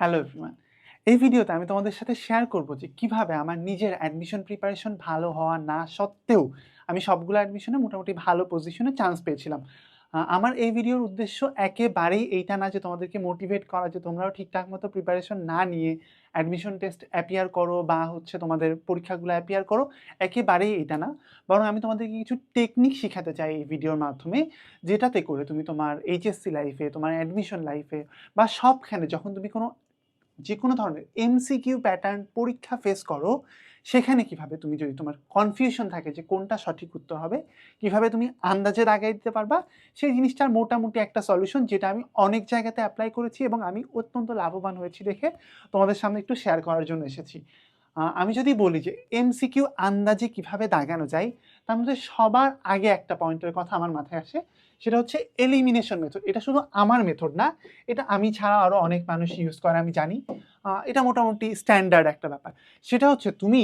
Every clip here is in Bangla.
হ্যালো এভরিওয়ান এই ভিডিওতে আমি তোমাদের সাথে শেয়ার করব যে কীভাবে আমার নিজের অ্যাডমিশন প্রিপারেশন ভালো হওয়া না সত্ত্বেও আমি সবগুলো অ্যাডমিশনে মোটামুটি ভালো পজিশনে চান্স পেয়েছিলাম। আমার এই ভিডিওর উদ্দেশ্য একেবারেই এইটা না যে তোমাদেরকে মোটিভেট করা, যে তোমরাও ঠিকঠাক মতো প্রিপারেশন না নিয়ে অ্যাডমিশন টেস্ট অ্যাপিয়ার করো বা হচ্ছে তোমাদের পরীক্ষাগুলো অ্যাপিয়ার করো, একেবারেই এটা না। বরং আমি তোমাদেরকে কিছু টেকনিক শেখাতে চাই এই ভিডিওর মাধ্যমে, যেটাতে করে তুমি তোমার এইচএসসি লাইফে তোমার অ্যাডমিশন লাইফে বা সবখানে যখন তুমি কোনো যে কোনো ধরনের এমসিকিউ প্যাটার্ন পরীক্ষা ফেস করো, সেখানে কীভাবে তুমি যদি তোমার কনফিউশন থাকে যে কোনটা সঠিক উত্তর হবে, কীভাবে তুমি আন্দাজে দাগাই দিতে পারবা, সেই জিনিসটার মোটামুটি একটা সলিউশন যেটা আমি অনেক জায়গাতে অ্যাপ্লাই করেছি এবং আমি অত্যন্ত লাভবান হয়েছি দেখে তোমাদের সামনে একটু শেয়ার করার জন্য এসেছি। আমি যদি বলি যে এমসিকিউ আন্দাজে কীভাবে দাগানো যায়, তার মধ্যে সবার আগে একটা পয়েন্টের কথা আমার মাথায় আসে সেটা হচ্ছে এলিমিনেশন মেথড এটা শুধু আমার মেথড না, এটা আমি ছাড়া আরও অনেক মানুষ ইউজ করে, আমি জানি। এটা মোটামুটি স্ট্যান্ডার্ড একটা ব্যাপার। সেটা হচ্ছে তুমি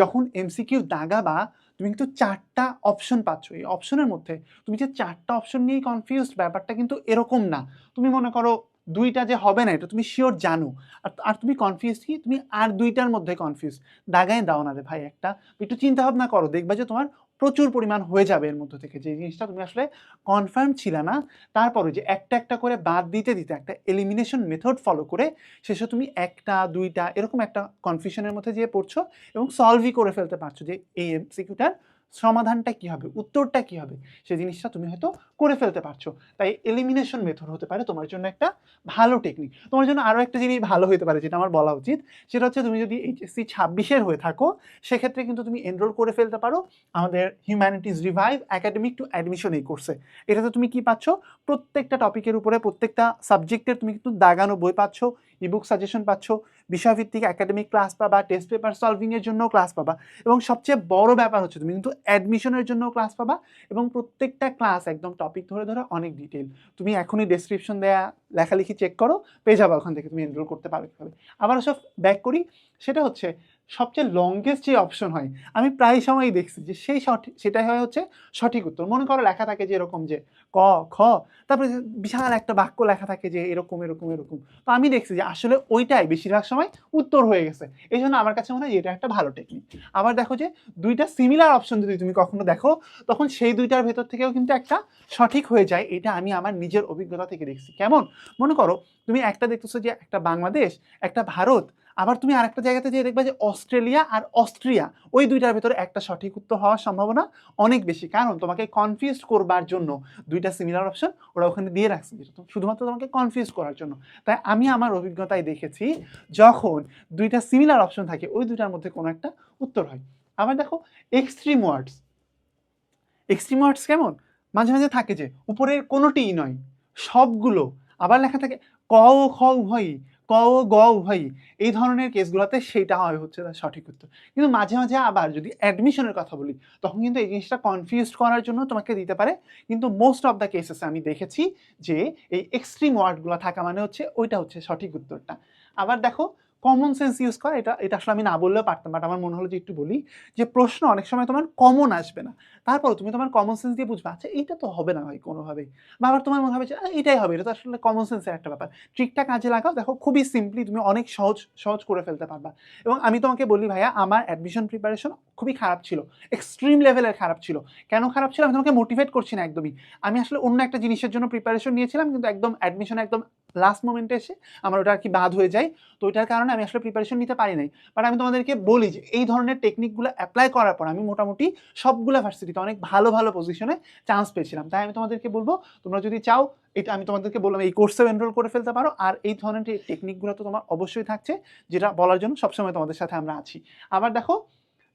যখন এমসিকিউ দাগাবা, তুমি কিন্তু চারটা অপশন পাচ্ছ। এই অপশনের মধ্যে তুমি যে চারটা অপশন নিয়েই কনফিউজড ব্যাপারটা কিন্তু এরকম না। তুমি মনে করো দুইটা যে হবে না, এটা তুমি শিওর জানো। আর আর তুমি কনফিউজ কি? তুমি আর দুইটার মধ্যে কনফিউজ দাগায় দাও না রে ভাই একটা। একটু চিন্তা ভাবনা করো, দেখবা যে তোমার প্রচুর পরিমাণ হয়ে যাবে এর মধ্যে থেকে। যে জিনিসটা তুমি আসলে কনফার্ম ছিল না, তারপরে যে একটা একটা করে বাদ দিতে দিতে, একটা এলিমিনেশন মেথড ফলো করে শেষে তুমি একটা, দুইটা, এরকম একটা কনফিউশনের মধ্যে যেয়ে পড়ছো এবং সলভই করে ফেলতে পারছ যে এই এমসিকিউটার সমাধানটা কি হবে? উত্তরটা কি হবে? সেই জিনিসটা তুমি হয়তো করে ফেলতে পারছ। তাই এলিমিনেশন মেথড হতে পারে তোমার জন্য একটা ভালো টেকনিক তোমার জন্য আরও একটা জিনিস ভালো হতে পারে যেটা আমার বলা উচিত। সেটা হচ্ছে তুমি যদি এইচএসসি ছাব্বিশের হয়ে থাকো, সেক্ষেত্রে কিন্তু তুমি এনরোল করে ফেলতে পারো আমাদের humanities revive academic to admission এই কোর্সে এটাতে তুমি কি পাচ্ছ? প্রত্যেকটা টপিকের উপরে, প্রত্যেকটা সাবজেক্টের তুমি কিন্তু দাগানো বই পাচ্ছ ইবুক সাজেশন পাচ্ছ। বিষয়ভিত্তিক একাডেমিক ক্লাস পাবা টেস্ট পেপার সলভিংয়ের জন্য ক্লাস পাবা এবং সবচেয়ে বড় ব্যাপার হচ্ছে তুমি কিন্তু অ্যাডমিশনের জন্য ক্লাস পাবা এবং প্রত্যেকটা ক্লাস একদম টপিক ধরে ধরে অনেক ডিটেল তুমি এখনই ডেসক্রিপশন দেয়া, লেখালেখি চেক করো, পেয়ে যাব ওখান থেকে তুমি এনরোল করতে পারো কীভাবে। আবার সব ব্যাক করি, সেটা হচ্ছে সবচেয়ে লংগেস্ট যে অপশন হয়, আমি প্রায় সময়ই দেখছি যে সেই সঠিক সেটাই হয় হচ্ছে সঠিক উত্তর। মনে করো লেখা থাকে যে এরকম যে ক, খ, তারপরে বিশাল একটা বাক্য লেখা থাকে যে এরকম এরকম এরকম। তো আমি দেখছি যে আসলে ওইটাই বেশিরভাগ সময় উত্তর হয়ে গেছে। এই জন্য আমার কাছে মনে হয় এটা একটা ভালো টেকনিক আবার দেখো যে দুইটা সিমিলার অপশন যদি তুমি কখনো দেখো, তখন সেই দুইটার ভেতর থেকেও কিন্তু একটা সঠিক হয়ে যায়। এটা আমি আমার নিজের অভিজ্ঞতা থেকে দেখছি। কেমন? মনে করো তুমি একটা দেখতেছো যে একটা বাংলাদেশ, একটা ভারত আবার তুমি আরেকটা জায়গাতে যেয়ে দেখবে যে অস্ট্রেলিয়া আর অস্ট্রিয়া, ওই দুইটার ভেতরে একটা সঠিক উত্তর হওয়ার সম্ভাবনা অনেক বেশি। কারণ তোমাকে কনফিউজ করবার জন্য দুইটা সিমিলার অপশন ওরা ওখানে দিয়ে রাখছে শুধুমাত্র তোমাকে কনফিউজ করার জন্য। তাই আমি আমার অভিজ্ঞতায় দেখেছি যখন দুইটা সিমিলার অপশন থাকে, ওই দুইটার মধ্যে কোনো একটা উত্তর হয়। আবার দেখো এক্সট্রিম ওয়ার্ডস এক্সট্রিম ওয়ার্ডস কেমন? মাঝে মাঝে থাকে যে, উপরের কোনোটিই নয়, সবগুলো। আবার লেখা থাকে, ক ও খ উভয়ই। ক গ উভয়ই এই ধরনের কেসগুলোতে সেইটা হয় হচ্ছে তার সঠিক উত্তর। কিন্তু মাঝে মাঝে আবার যদি অ্যাডমিশনের কথা বলি, তখন কিন্তু এই জিনিসটা কনফিউজ করার জন্য তোমাকে দিতে পারে। কিন্তু মোস্ট অফ দ্য কেসেস আমি দেখেছি যে এই এক্সট্রিম ওয়ার্ডগুলো থাকা মানে হচ্ছে ওইটা হচ্ছে সঠিক উত্তরটা। আবার দেখো কমন সেন্স ইউজ করা এটা এটা আসলে আমি না বললেও পারতাম বাট আমার মনে হলো যে একটু বলি যে প্রশ্ন অনেক সময় তোমার কমন আসবে না। তারপর তুমি তোমার কমন সেন্স দিয়ে বুঝবে আচ্ছা এইটা তো হবে না ভাই কোনোভাবেই বা আবার তোমার মনে হবে যে "আহ, এটাই হবে। এটা তো আসলে কমন সেন্সের একটা ব্যাপার। ট্রিকটা কাজে লাগাও দেখো খুবই সিম্পলি তুমি অনেক সহজ সহজ করে ফেলতে পারবা। এবং আমি তোমাকে বলি ভাইয়া আমার অ্যাডমিশন প্রিপারেশন খুবই খারাপ ছিল এক্সট্রিম লেভেলের খারাপ ছিল। কেন খারাপ ছিল? আমি তোমাকে মোটিভেট করছি না একদমই। আমি আসলে অন্য একটা জিনিসের জন্য প্রিপারেশন নিয়েছিলাম কিন্তু একদম অ্যাডমিশন একদম লাস্ট মোমেন্টে এসে আমার ওটা আর কি বাদ হয়ে যায়। তো ওইটার কারণে আমি আসলে প্রিপারেশন নিতে পারি নাই। বাট আমি তোমাদেরকে বলি যে, এই ধরনের টেকনিকগুলো অ্যাপ্লাই করার পর আমি মোটামুটি সবগুলো ভার্সিটিতে অনেক ভালো ভালো পজিশনে চান্স পেয়েছিলাম। তাই আমি তোমাদেরকে বলব, তোমরা যদি চাও, এটা আমি তোমাদেরকে বললাম, এই কোর্সেও এনরোল করে ফেলতে পারো। আর এই ধরনের টেকনিকগুলো তো তোমার অবশ্যই থাকছে, যেটা বলার জন্য সবসময় তোমাদের সাথে আমরা আছি। আবার দেখো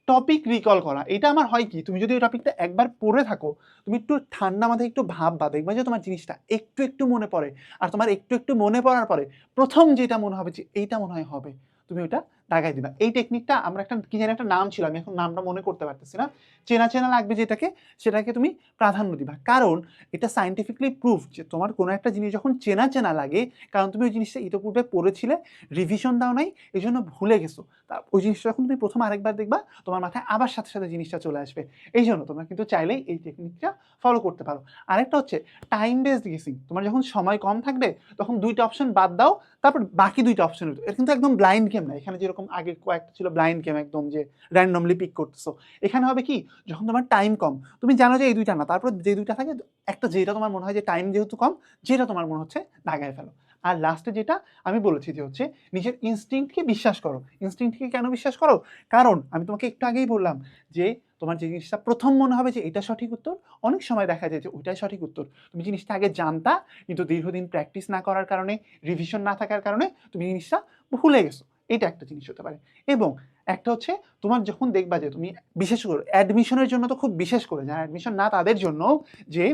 টপিক রিকল করা। এটা আমার হয় কি? তুমি যদি ওই টপিকটা একবার পড়ে থাকো, তুমি একটু ঠান্ডা মাথায় একটু ভাব ভাববা, দেখবে যে তোমার জিনিসটা একটু একটু মনে পড়ে। আর তোমার একটু একটু মনে পড়ার পরে প্রথম যেটা মনে হবে যে এইটা মনে হয় হবে। তুমি ওটা দাগাই দিবা। এই টেকনিকটা আমরা একটা, কি জানি একটা নাম ছিল, আমি এখন নামটা মনে করতে পারতেছি না। চেনা চেনা লাগবে যেটাকে, সেটাকে তুমি প্রাধান্য দিবা। কারণ এটা সাইন্টিফিকলি প্রুফ যে তোমার কোনো একটা জিনিস যখন চেনা চেনা লাগে, কারণ তুমি ওই জিনিসটা ইতোপূর্বে পড়েছিলে রিভিশন দাও নাই এই জন্য ভুলে গেছো। তা ওই জিনিসটা যখন তুমি প্রথম আরেকবার দেখবা, তোমার মাথায় আবার সাথে সাথে জিনিসটা চলে আসবে। এই জন্য তোমরা কিন্তু চাইলেই এই টেকনিকটা ফলো করতে পারো। আরেকটা হচ্ছে টাইম বেসড গেসিং তোমার যখন সময় কম থাকবে, তখন দুইটা অপশন বাদ দাও, তারপর বাকি দুইটা অপশন এটা কিন্তু একদম ব্লাইন্ড গেম না। এখানে যেরকম আগে কয়েকটা ছিল ব্লাইন্ড গেম একদম যে র্যান্ডমলি পিক করতেছো। এখানে হবে কি, যখন তোমার টাইম কম, তুমি জানো যে এই দুইটা না, তারপর যে দুইটা থাকে, একটা যেটা তোমার মনে হয় যে টাইম যেহেতু কম, যেটা তোমার মনে হচ্ছে দাগায় ফেলো। আর লাস্টে যেটা আমি বলেছি যে হচ্ছে, নিজের ইনস্টিংক্টকে বিশ্বাস করো। ইনস্টিংক্টকে কেন বিশ্বাস করো? কারণ আমি তোমাকে একটু আগেই বললাম যে, তোমার যে জিনিসটা প্রথম মনে হবে যে এটা সঠিক উত্তর, অনেক সময় দেখা যায় যে ওইটাই সঠিক উত্তর। তুমি জিনিসটা আগে জানতা, কিন্তু দীর্ঘদিন প্র্যাকটিস না করার কারণে রিভিশন না থাকার কারণে, তুমি জিনিসটা ভুলে গেছো। এটা একটা জিনিস হতে পারে। এবং একটা হচ্ছে তোমার যখন দেখবা যে তুমি বিশেষ করে অ্যাডমিশনের জন্য তো খুব বিশেষ করে, যারা অ্যাডমিশন না তাদের জন্য যে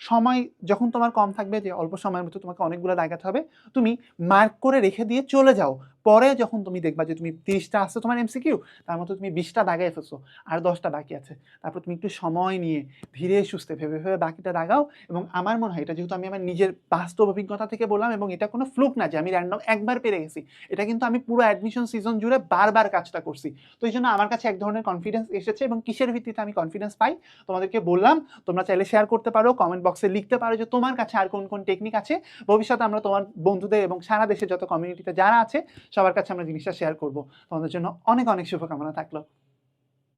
সময় যখন তোমার কম থাকবে যে অল্প সময়ের মধ্যে তোমাকে অনেকগুলো দেখাতে হবে, তুমি মার্ক করে রেখে দিয়ে চলে যাও। পরে যখন তুমি দেখবা যে তুমি তিরিশটা আসছে তোমার এমসিকিউ তার মধ্যে তুমি বিশটা দাগাই ফেলছো, আর দশটা বাকি আছে। তারপর তুমি একটু সময় নিয়ে ধীরে সুস্থে ভেবে ভেবে বাকিটা দাগাও এবং আমার মনে হয় এটা যেহেতু আমি আমার নিজের বাস্তব অভিজ্ঞতা থেকে বললাম এবং এটা কোনো ফ্লুক না যে আমি র্যান্ডম একবার পেরে গেছি, এটা কিন্তু আমি পুরো অ্যাডমিশন সিজন জুড়ে বারবার কাজটা করছি। তো এই জন্য আমার কাছে এক ধরনের কনফিডেন্স এসেছে এবং কিসের ভিত্তিতে আমি কনফিডেন্স পাই তোমাদেরকে বললাম, তোমরা চাইলে শেয়ার করতে পারো কমেন্ট বক্সে লিখতে পারো যে তোমার কাছে আর কোন কোন টেকনিক আছে। ভবিষ্যতে আমরা তোমার বন্ধুদের এবং সারা দেশে যত কমিউনিটিতে যারা আছে সবার কাছে আমরা জিনিসটা শেয়ার করব। তোমাদের জন্য অনেক অনেক শুভকামনা থাকল।